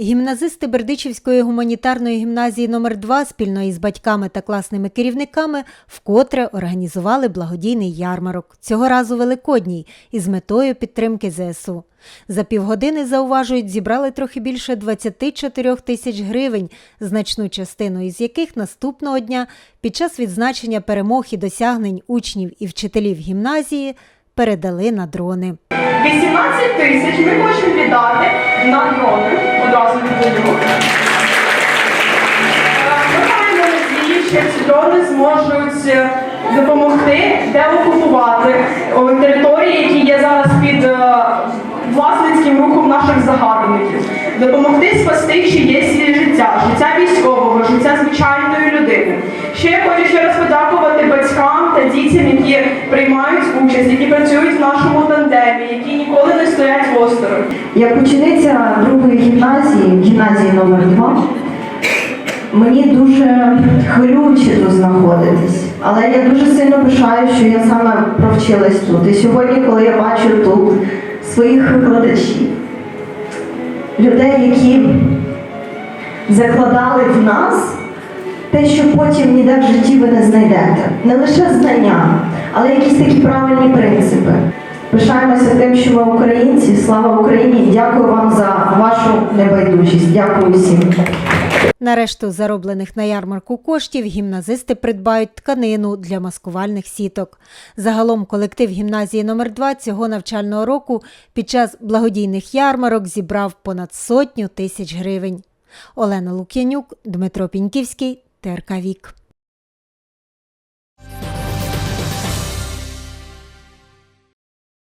Гімназисти Бердичівської гуманітарної гімназії номер 2 спільно із батьками та класними керівниками вкотре організували благодійний ярмарок. Цього разу великодній із метою підтримки ЗСУ. За півгодини, зауважують, зібрали трохи більше 24 тисяч гривень, значну частину із яких наступного дня під час відзначення перемог і досягнень учнів і вчителів гімназії передали на дрони. 18 тисяч ми хочемо віддати на дрони. Дрони зможуть е, допомогти деокупувати о, території, які є зараз під е, власницьким рухом наших загарбників. Допомогти спасти чиєсь життя, життя військового, життя звичайної людини. Ще я хочу ще раз подякувати батькам та дітям, які приймають участь, які працюють в нашому тандемі, які ніколи не стоять осторонь. Як учениця другої гімназії, гімназії номер 2 мені дуже хвилююче тут знаходитись. Але я дуже сильно пишаю, що я саме провчилась тут. І сьогодні, коли я бачу тут своїх викладачів, людей, які закладали в нас те, що потім ніде в житті ви не знайдете. Не лише знання, але якісь такі правильні принципи. Пишаємося тим, що ми українці. Слава Україні! Дякую вам за вашу небайдужість. Дякую всім. На решту зароблених на ярмарку коштів гімназисти придбають тканину для маскувальних сіток. Загалом колектив гімназії номер 2 цього навчального року під час благодійних ярмарок зібрав понад сотню тисяч гривень. Олена Лук'янюк, Дмитро Піньківський, ТРК Вік.